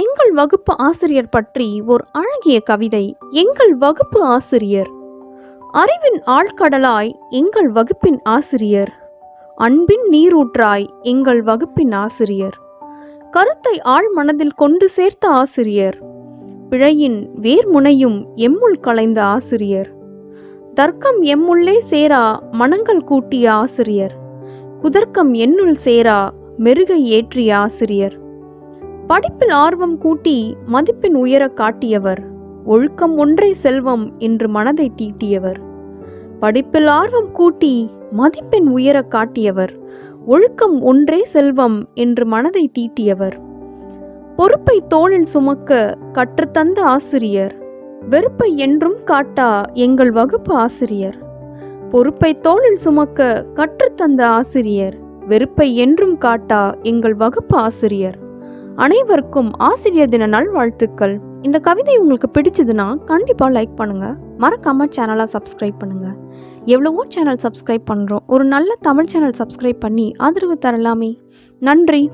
எங்கள் வகுப்பு ஆசிரியர் பற்றி ஓர் அழகிய கவிதை எங்கள் வகுப்பு ஆசிரியர் அறிவின் ஆழ்கடலாய் எங்கள் வகுப்பின் ஆசிரியர். அன்பின் நீரூற்றாய் எங்கள் வகுப்பின் ஆசிரியர். கருத்தை ஆழ் மனதில் கொண்டு சேர்த்த ஆசிரியர். பிழையின் வேர்முனையும் எம்முள் கலைந்த ஆசிரியர். தர்க்கம் எம்முள்ளே சேரா மனங்கள் கூட்டிய ஆசிரியர். குதர்க்கம் என்னுள் சேரா மெருகை ஏற்றிய ஆசிரியர். படிப்பில் ஆர்வம் கூட்டி மதிப்பெண் உயர காட்டியவர் ஒழுக்கம் ஒன்றே செல்வம் என்று மனதை தீட்டியவர். படிப்பில் ஆர்வம் கூட்டி மதிப்பெண் உயர காட்டியவர் ஒழுக்கம் ஒன்றே செல்வம் என்று மனதை தீட்டியவர். பொறுப்பை தோளில் சுமக்க கற்றுத்தந்த ஆசிரியர் வெறுப்பை என்றும் காட்டா எங்கள் வகுப்பு ஆசிரியர். பொறுப்பை தோளில் சுமக்க கற்றுத்தந்த ஆசிரியர் வெறுப்பை என்றும் காட்டா எங்கள் வகுப்பு ஆசிரியர். அனைவருக்கும் ஆசிரியர் தின நல்வாழ்த்துக்கள் இந்த கவிதை உங்களுக்கு பிடிச்சதுன்னா கண்டிப்பாக லைக் பண்ணுங்க. மறக்காம சேனலை சப்ஸ்கிரைப் பண்ணுங்க. எவ்வளவோ சேனல் சப்ஸ்கிரைப் பண்ணுறோம் ஒரு நல்ல தமிழ் சேனல் சப்ஸ்கிரைப் பண்ணி ஆதரவு தரலாமே. நன்றி.